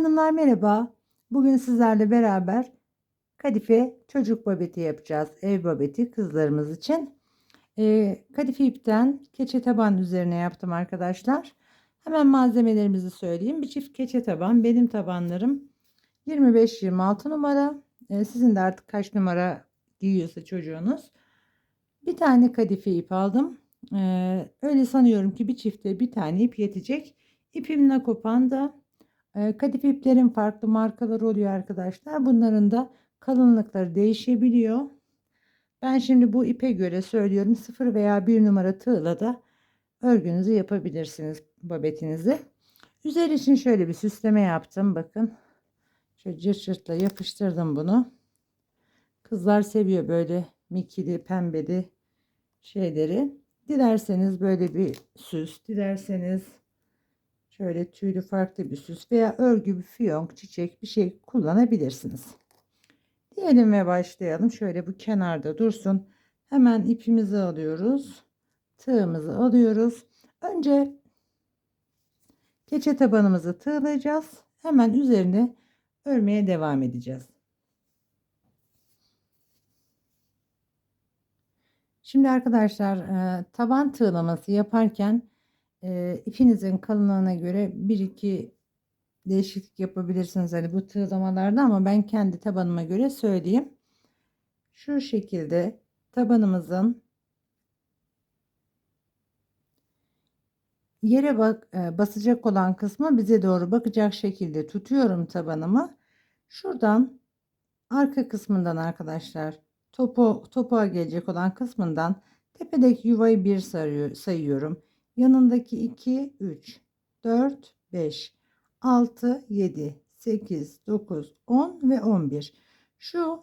Hanımlar merhaba. Bugün sizlerle beraber kadife çocuk babeti yapacağız. Ev babeti kızlarımız için. Ee, kadife ipten keçe taban üzerine yaptım arkadaşlar. Hemen malzemelerimizi söyleyeyim. Bir çift keçe taban. Benim tabanlarım 25-26 numara. Ee, sizin de artık kaç numara giyiyorsa çocuğunuz. Bir tane kadife ip aldım. Ee, öyle sanıyorum ki bir çifte bir tane ip yetecek. İpim Nakopan da e, kadife iplerin farklı markaları oluyor arkadaşlar. Bunların da kalınlıkları değişebiliyor. Ben şimdi bu ipe göre söylüyorum 0 veya 1 numara tığla da örgünüzü yapabilirsiniz babetinizi. Üzeri için şöyle bir süsleme yaptım. Bakın. Şöyle cırt cırtla yapıştırdım bunu. Kızlar seviyor böyle mikili pembeli şeyleri. Dilerseniz böyle bir süs, dilerseniz şöyle tüylü farklı bir süs veya örgü bir fiyonk, çiçek bir şey kullanabilirsiniz. Diyelim ve başlayalım. Şöyle bu kenarda dursun. Hemen ipimizi alıyoruz. Tığımızı alıyoruz. Önce keçe tabanımızı tığlayacağız. Hemen üzerine örmeye devam edeceğiz. Şimdi arkadaşlar e, taban tığlaması yaparken e, ipinizin kalınlığına göre bir iki değişiklik yapabilirsiniz hani bu tığlamalarda ama ben kendi tabanıma göre söyleyeyim. Şu şekilde tabanımızın yere bak, basacak olan kısmı bize doğru bakacak şekilde tutuyorum tabanımı. Şuradan arka kısmından arkadaşlar topu, topuğa gelecek olan kısmından tepedeki yuvayı bir sarıyor, sayıyorum. Yanındaki 2, 3, 4, 5, 6, 7, 8, 9, 10 ve 11. Şu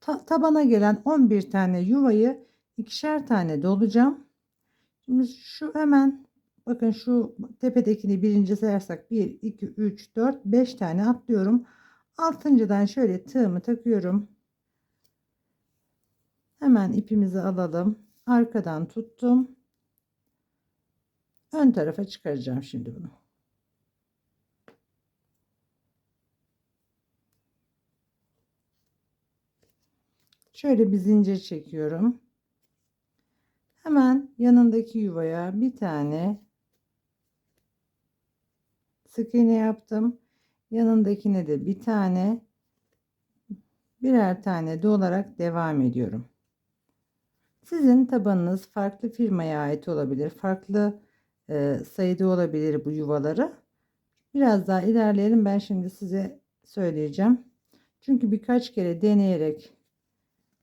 ta tabana gelen 11 tane yuvayı ikişer tane dolacağım. Şimdi şu hemen bakın şu tepedekini birinci sayarsak 1, 2, 3, 4, 5 tane atlıyorum. Altıncıdan şöyle tığımı takıyorum. Hemen ipimizi alalım. Arkadan tuttum. Ön tarafa çıkaracağım şimdi bunu. Şöyle bir zincir çekiyorum. Hemen yanındaki yuvaya bir tane sık iğne yaptım. Yanındakine de bir tane birer tane dolarak devam ediyorum. Sizin tabanınız farklı firmaya ait olabilir. Farklı e, sayıda olabilir bu yuvaları. Biraz daha ilerleyelim. Ben şimdi size söyleyeceğim. Çünkü birkaç kere deneyerek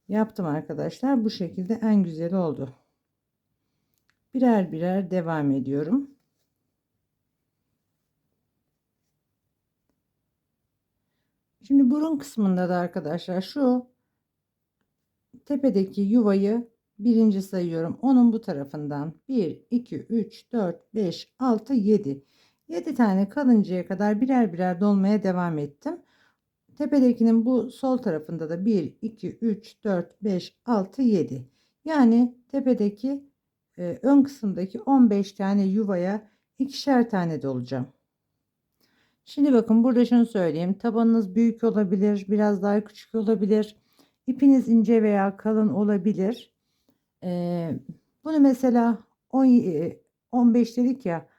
yaptım arkadaşlar. Bu şekilde en güzel oldu. Birer birer devam ediyorum. Şimdi burun kısmında da arkadaşlar şu tepedeki yuvayı birinci sayıyorum. Onun bu tarafından 1, 2, 3, 4, 5, 6, 7. 7 tane kalıncaya kadar birer birer dolmaya devam ettim. Tepedekinin bu sol tarafında da 1, 2, 3, 4, 5, 6, 7. Yani tepedeki e, ön kısımdaki 15 tane yuvaya ikişer tane dolacağım. Şimdi bakın burada şunu söyleyeyim. Tabanınız büyük olabilir, biraz daha küçük olabilir. İpiniz ince veya kalın olabilir. Bunu mesela 10, 15 dedik ya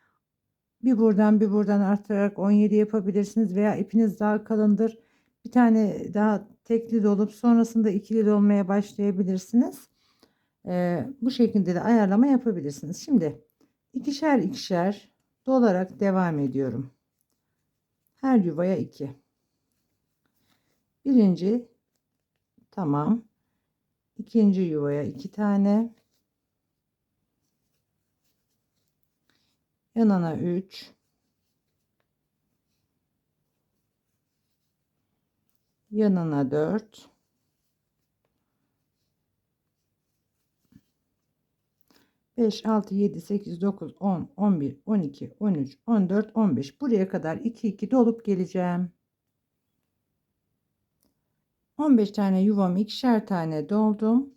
bir buradan bir buradan arttırarak 17 yapabilirsiniz veya ipiniz daha kalındır. Bir tane daha tekli dolup sonrasında ikili dolmaya başlayabilirsiniz. Ee, bu şekilde de ayarlama yapabilirsiniz. Şimdi ikişer ikişer dolarak devam ediyorum. Her yuvaya 2. Birinci tamam. İkinci yuvaya 2 tane. Yanına 3. Yanına 4. Beş, altı, yedi, sekiz, dokuz, on, on bir, on iki, on üç, on dört, on beş. Buraya kadar iki iki dolup geleceğim. 15 tane yuvamı ikişer tane doldum.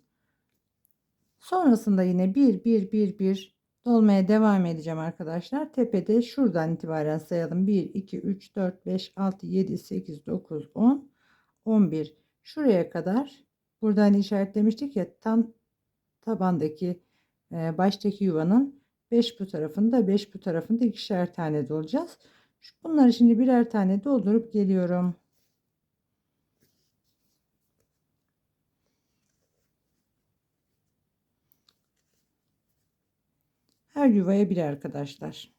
Sonrasında yine 1 1 1 1 dolmaya devam edeceğim arkadaşlar. Tepede şuradan itibaren sayalım. 1, 2, 3, 4, 5, 6, 7, 8, 9, 10, 11. Şuraya kadar buradan işaretlemiştik ya tam tabandaki e, baştaki yuvanın 5 bu tarafında 5 bu tarafında ikişer tane dolacağız. Bunları şimdi birer tane doldurup geliyorum. Her yuvaya bir arkadaşlar.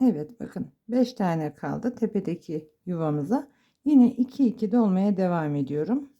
Evet bakın 5 tane kaldı tepedeki yuvamıza. Yine 2 2 dolmaya devam ediyorum.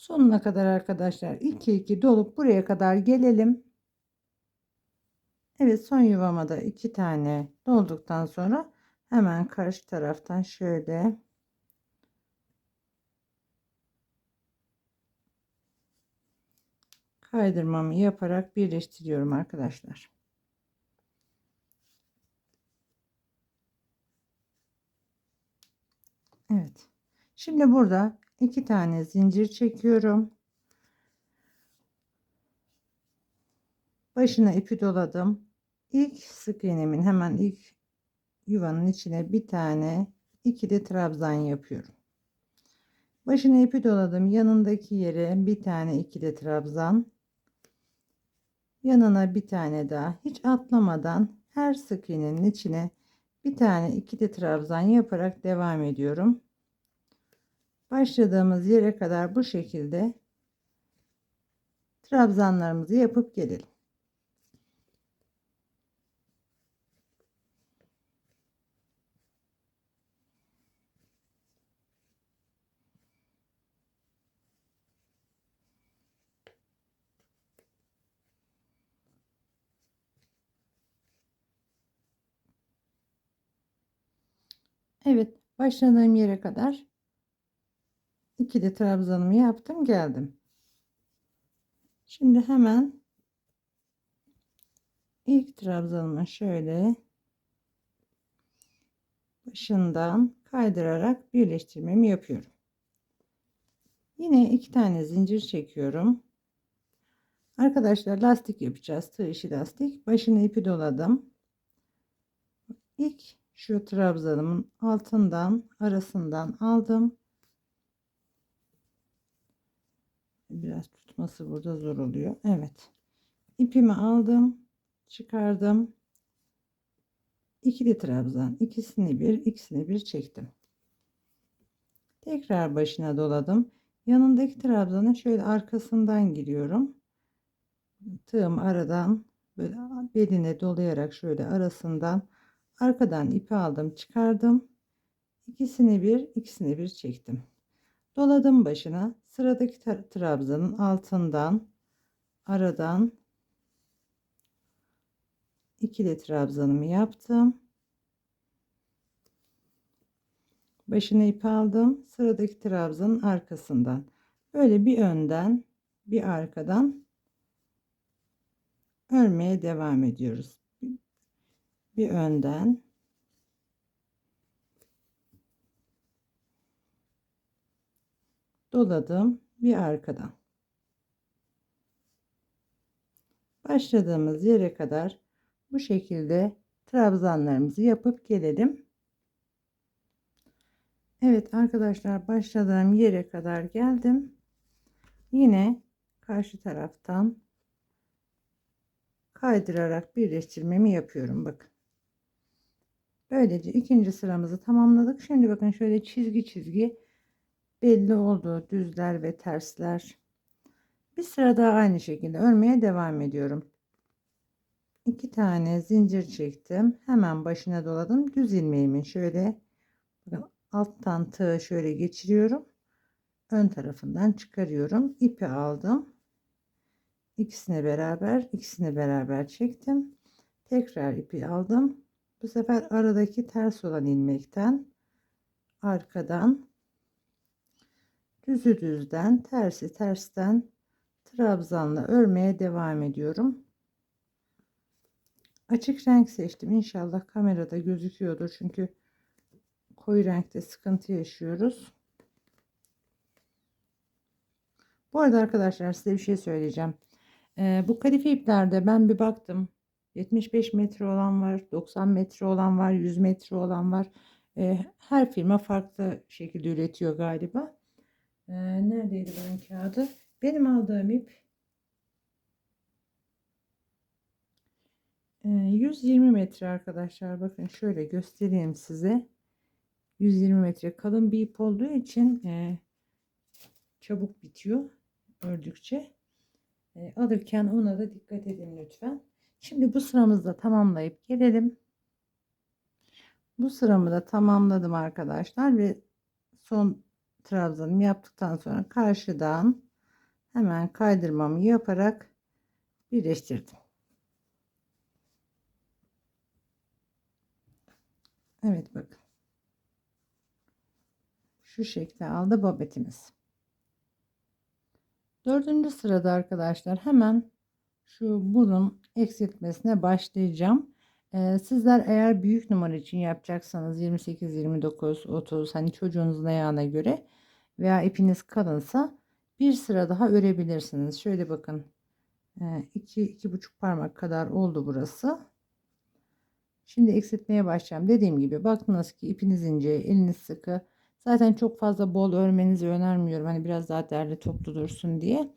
Sonuna kadar arkadaşlar 2 2 dolup buraya kadar gelelim. Evet son yuvama da 2 tane dolduktan sonra hemen karşı taraftan şöyle kaydırmamı yaparak birleştiriyorum arkadaşlar. Evet. Şimdi burada iki tane zincir çekiyorum. Başına ipi doladım. İlk sık iğnemin hemen ilk yuvanın içine bir tane ikili trabzan yapıyorum. Başına ipi doladım. Yanındaki yere bir tane ikili trabzan. Yanına bir tane daha hiç atlamadan her sık iğnenin içine bir tane ikili trabzan yaparak devam ediyorum başladığımız yere kadar bu şekilde trabzanlarımızı yapıp gelelim. Evet başladığım yere kadar ikili trabzanımı yaptım geldim. Şimdi hemen ilk trabzanımı şöyle başından kaydırarak birleştirmemi yapıyorum. Yine iki tane zincir çekiyorum. Arkadaşlar lastik yapacağız. Tığ işi lastik. Başına ipi doladım. İlk şu trabzanımın altından arasından aldım. Biraz tutması burada zor oluyor. Evet. İpimi aldım. Çıkardım. İkili trabzan. ikisini bir, ikisini bir çektim. Tekrar başına doladım. Yanındaki trabzanın şöyle arkasından giriyorum. Tığım aradan böyle beline dolayarak şöyle arasından arkadan ipi aldım, çıkardım. İkisini bir, ikisini bir çektim. Doladım başına. Sıradaki trabzanın altından aradan ikili trabzanımı yaptım. Başına ip aldım. Sıradaki trabzanın arkasından. Böyle bir önden bir arkadan örmeye devam ediyoruz. Bir önden doladım bir arkadan. Başladığımız yere kadar bu şekilde trabzanlarımızı yapıp gelelim. Evet arkadaşlar başladığım yere kadar geldim. Yine karşı taraftan kaydırarak birleştirmemi yapıyorum bakın. Böylece ikinci sıramızı tamamladık. Şimdi bakın şöyle çizgi çizgi belli oldu. Düzler ve tersler. Bir sıra daha aynı şekilde örmeye devam ediyorum. İki tane zincir çektim. Hemen başına doladım. Düz ilmeğimin şöyle bakın alttan tığı şöyle geçiriyorum. Ön tarafından çıkarıyorum. İpi aldım. İkisini beraber, ikisini beraber çektim. Tekrar ipi aldım. Bu sefer aradaki ters olan ilmekten arkadan düzü düzden tersi tersten trabzanla örmeye devam ediyorum. Açık renk seçtim. İnşallah kamerada gözüküyordur. Çünkü koyu renkte sıkıntı yaşıyoruz. Bu arada arkadaşlar size bir şey söyleyeceğim. Ee, bu kadife iplerde ben bir baktım. 75 metre olan var, 90 metre olan var, 100 metre olan var. Ee, her firma farklı şekilde üretiyor galiba. Ee, neredeydi bunun kağıdı? Benim aldığım ip 120 metre arkadaşlar. Bakın şöyle göstereyim size. 120 metre kalın bir ip olduğu için e, çabuk bitiyor ördükçe. E, alırken ona da dikkat edin lütfen. Şimdi bu sıramızı da tamamlayıp gelelim. Bu sıramı da tamamladım arkadaşlar ve son trabzanımı yaptıktan sonra karşıdan hemen kaydırmamı yaparak birleştirdim. Evet bakın. Şu şekilde aldı babetimiz. Dördüncü sırada arkadaşlar hemen şu burun eksiltmesine başlayacağım. Ee, sizler eğer büyük numara için yapacaksanız 28, 29, 30 hani çocuğunuzun ayağına göre veya ipiniz kalınsa bir sıra daha örebilirsiniz. Şöyle bakın. 2 ee, iki, buçuk parmak kadar oldu burası. Şimdi eksiltmeye başlayacağım. Dediğim gibi baktınız ki ipiniz ince, eliniz sıkı. Zaten çok fazla bol örmenizi önermiyorum. Hani biraz daha derli toplu dursun diye.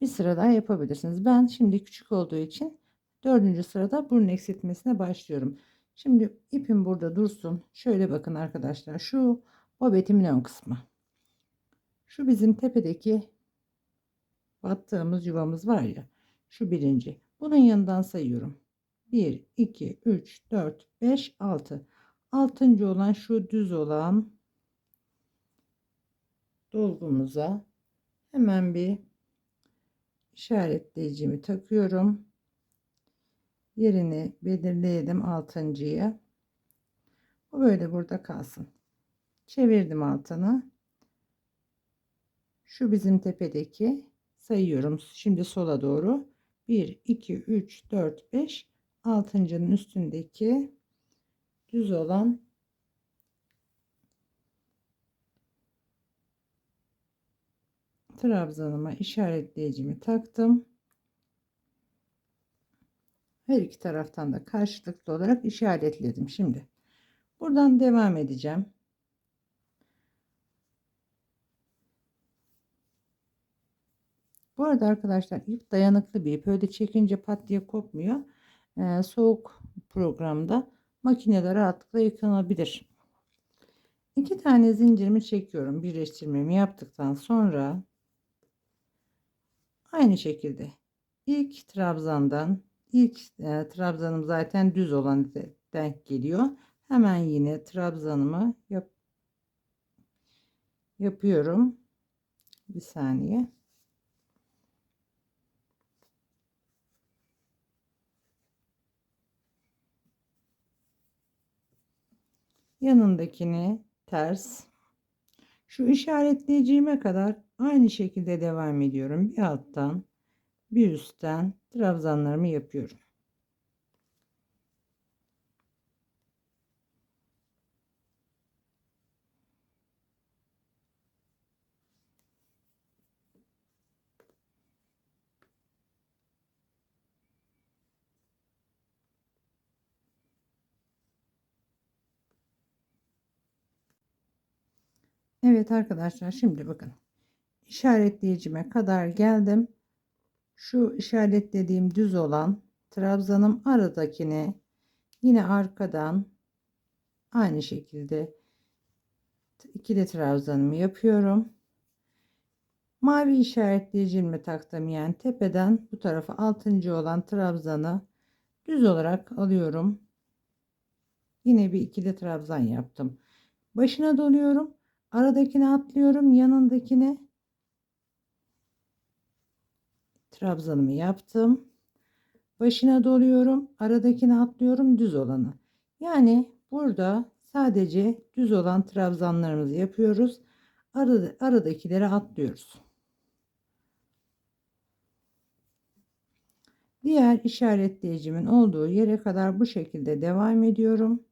Bir sıra daha yapabilirsiniz. Ben şimdi küçük olduğu için dördüncü sırada burun eksiltmesine başlıyorum. Şimdi ipim burada dursun. Şöyle bakın arkadaşlar. Şu bobetimin ön kısmı. Şu bizim tepedeki battığımız yuvamız var ya. Şu birinci. Bunun yanından sayıyorum. 1, 2, 3, 4, 5, 6. Altıncı olan şu düz olan dolgumuza hemen bir işaretleyicimi takıyorum. Yerini belirleyelim altıncıyı. Bu böyle burada kalsın. Çevirdim altını. Şu bizim tepedeki sayıyorum. Şimdi sola doğru. 1, 2, 3, 4, 5, altıncının üstündeki düz olan trabzanıma işaretleyicimi taktım. Her iki taraftan da karşılıklı olarak işaretledim. Şimdi buradan devam edeceğim. Bu arada arkadaşlar ip dayanıklı bir ip. Öyle çekince pat diye kopmuyor e, soğuk programda makinede rahatlıkla yıkanabilir. İki tane zincirimi çekiyorum. Birleştirmemi yaptıktan sonra aynı şekilde ilk trabzandan ilk e, trabzanım zaten düz olan denk geliyor. Hemen yine trabzanımı yap yapıyorum. Bir saniye. yanındakini ters şu işaretleyeceğime kadar aynı şekilde devam ediyorum bir alttan bir üstten trabzanlarımı yapıyorum Evet arkadaşlar şimdi bakın işaretleyicime kadar geldim. Şu işaretlediğim düz olan trabzanım aradakini yine arkadan aynı şekilde ikili trabzanımı yapıyorum. Mavi işaretleyicimle taktım yani tepeden bu tarafa altıncı olan trabzanı düz olarak alıyorum. Yine bir ikili trabzan yaptım. Başına doluyorum. Aradakine atlıyorum. Yanındakine trabzanımı yaptım. Başına doluyorum. Aradakine atlıyorum düz olanı. Yani burada sadece düz olan trabzanlarımızı yapıyoruz. Arada, aradakileri atlıyoruz. Diğer işaretleyicimin olduğu yere kadar bu şekilde devam ediyorum.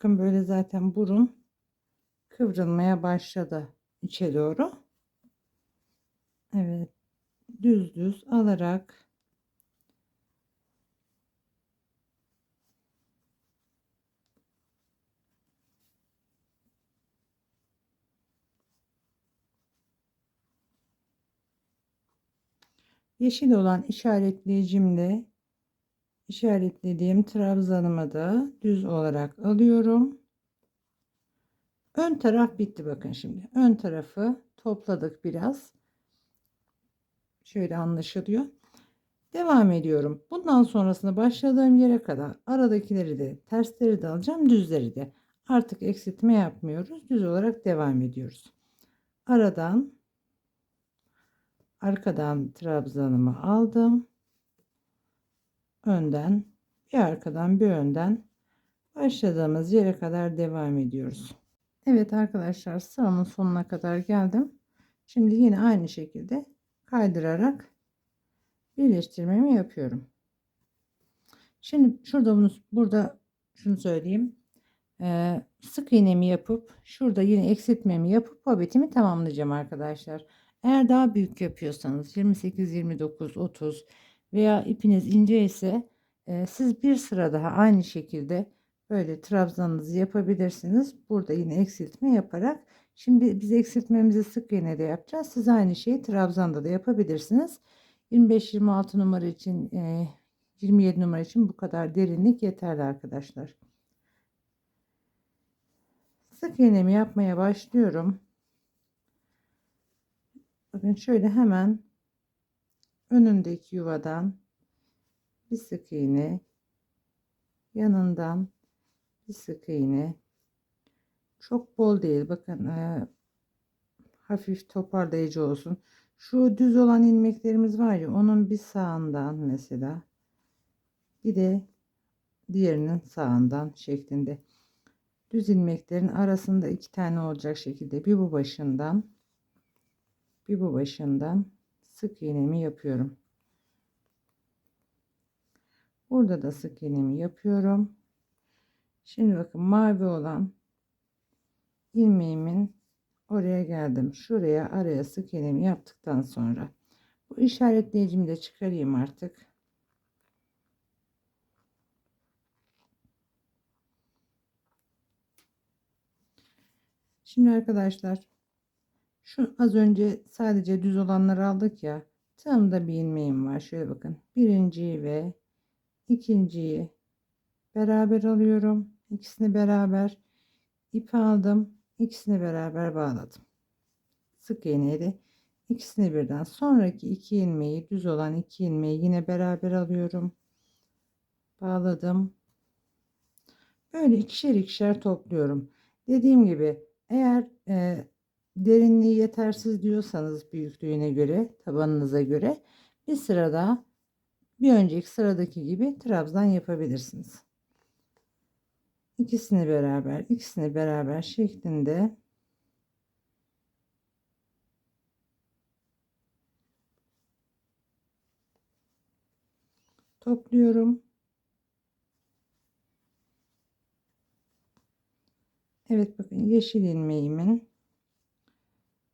Bakın böyle zaten burun kıvrılmaya başladı içe doğru. Evet. Düz düz alarak yeşil olan işaretleyicimle işaretlediğim trabzanımı da düz olarak alıyorum. Ön taraf bitti bakın şimdi. Ön tarafı topladık biraz. Şöyle anlaşılıyor. Devam ediyorum. Bundan sonrasında başladığım yere kadar aradakileri de tersleri de alacağım. Düzleri de. Artık eksiltme yapmıyoruz. Düz olarak devam ediyoruz. Aradan arkadan trabzanımı aldım. Önden bir arkadan bir önden başladığımız yere kadar devam ediyoruz. Evet arkadaşlar sıramın sonuna kadar geldim. Şimdi yine aynı şekilde kaydırarak birleştirmemi yapıyorum. Şimdi şurada bunu burada şunu söyleyeyim. Ee, sık iğnemi yapıp şurada yine eksiltmemi yapıp babetimi tamamlayacağım arkadaşlar. Eğer daha büyük yapıyorsanız 28, 29, 30 veya ipiniz ince ise e, siz bir sıra daha aynı şekilde böyle trabzanınızı yapabilirsiniz. Burada yine eksiltme yaparak şimdi biz eksiltmemizi sık iğne de yapacağız. Siz aynı şeyi trabzanda da yapabilirsiniz. 25-26 numara için e, 27 numara için bu kadar derinlik yeterli arkadaşlar. Sık iğnemi yapmaya başlıyorum. Bakın şöyle hemen önündeki yuvadan bir sık iğne yanından bir sık iğne. Çok bol değil bakın e, hafif toparlayıcı olsun. Şu düz olan ilmeklerimiz var ya onun bir sağından mesela bir de diğerinin sağından şeklinde. Düz ilmeklerin arasında iki tane olacak şekilde bir bu başından bir bu başından sık iğnemi yapıyorum burada da sık iğnemi yapıyorum Şimdi bakın mavi olan ilmeğimin oraya geldim. Şuraya araya sık iğnemi yaptıktan sonra bu işaretleyicimi de çıkarayım artık. Şimdi arkadaşlar şu az önce sadece düz olanları aldık ya tam da bir ilmeğim var. Şöyle bakın birinciyi ve ikinciyi beraber alıyorum. İkisini beraber ip aldım. İkisini beraber bağladım. Sık iğneyle ikisini birden sonraki iki ilmeği düz olan iki ilmeği yine beraber alıyorum. Bağladım. Böyle ikişer ikişer topluyorum. Dediğim gibi eğer e, derinliği yetersiz diyorsanız büyüklüğüne göre tabanınıza göre bir sırada bir önceki sıradaki gibi trabzan yapabilirsiniz ikisini beraber ikisini beraber şeklinde topluyorum. Evet bakın yeşil ilmeğimin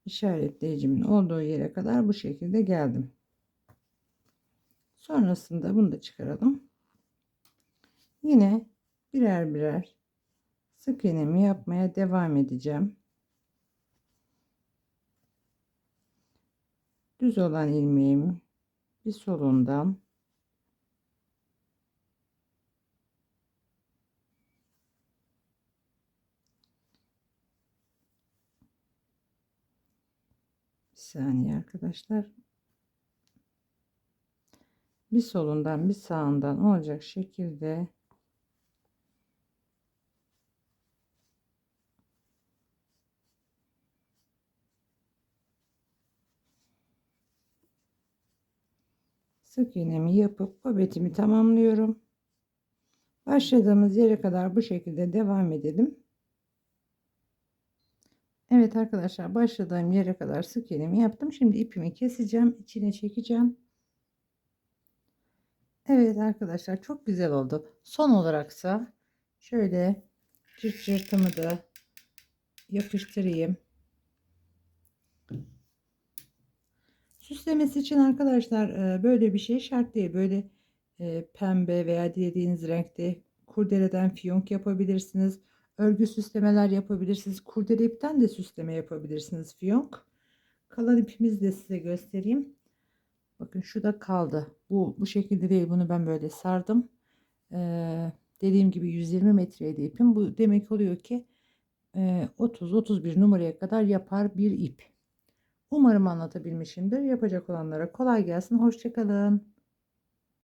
işaretleyicimin olduğu yere kadar bu şekilde geldim. Sonrasında bunu da çıkaralım. Yine birer birer sık iğnemi yapmaya devam edeceğim. Düz olan ilmeğim bir solundan bir saniye arkadaşlar bir solundan bir sağından olacak şekilde sık iğnemi yapıp babetimi tamamlıyorum. Başladığımız yere kadar bu şekilde devam edelim. Evet arkadaşlar başladığım yere kadar sık iğnemi yaptım. Şimdi ipimi keseceğim. içine çekeceğim. Evet arkadaşlar çok güzel oldu. Son olaraksa şöyle cırt cırtımı da yapıştırayım. Süslemesi için arkadaşlar e, böyle bir şey şart değil. Böyle e, pembe veya dilediğiniz renkte kurdeleden fiyonk yapabilirsiniz. Örgü süslemeler yapabilirsiniz. Kurdele ipten de süsleme yapabilirsiniz fiyonk. Kalan ipimizi de size göstereyim. Bakın şu da kaldı. Bu bu şekilde değil. Bunu ben böyle sardım. Ee, dediğim gibi 120 metreydi ipim. Bu demek oluyor ki e, 30-31 numaraya kadar yapar bir ip. Umarım anlatabilmişimdir. Yapacak olanlara kolay gelsin. Hoşçakalın.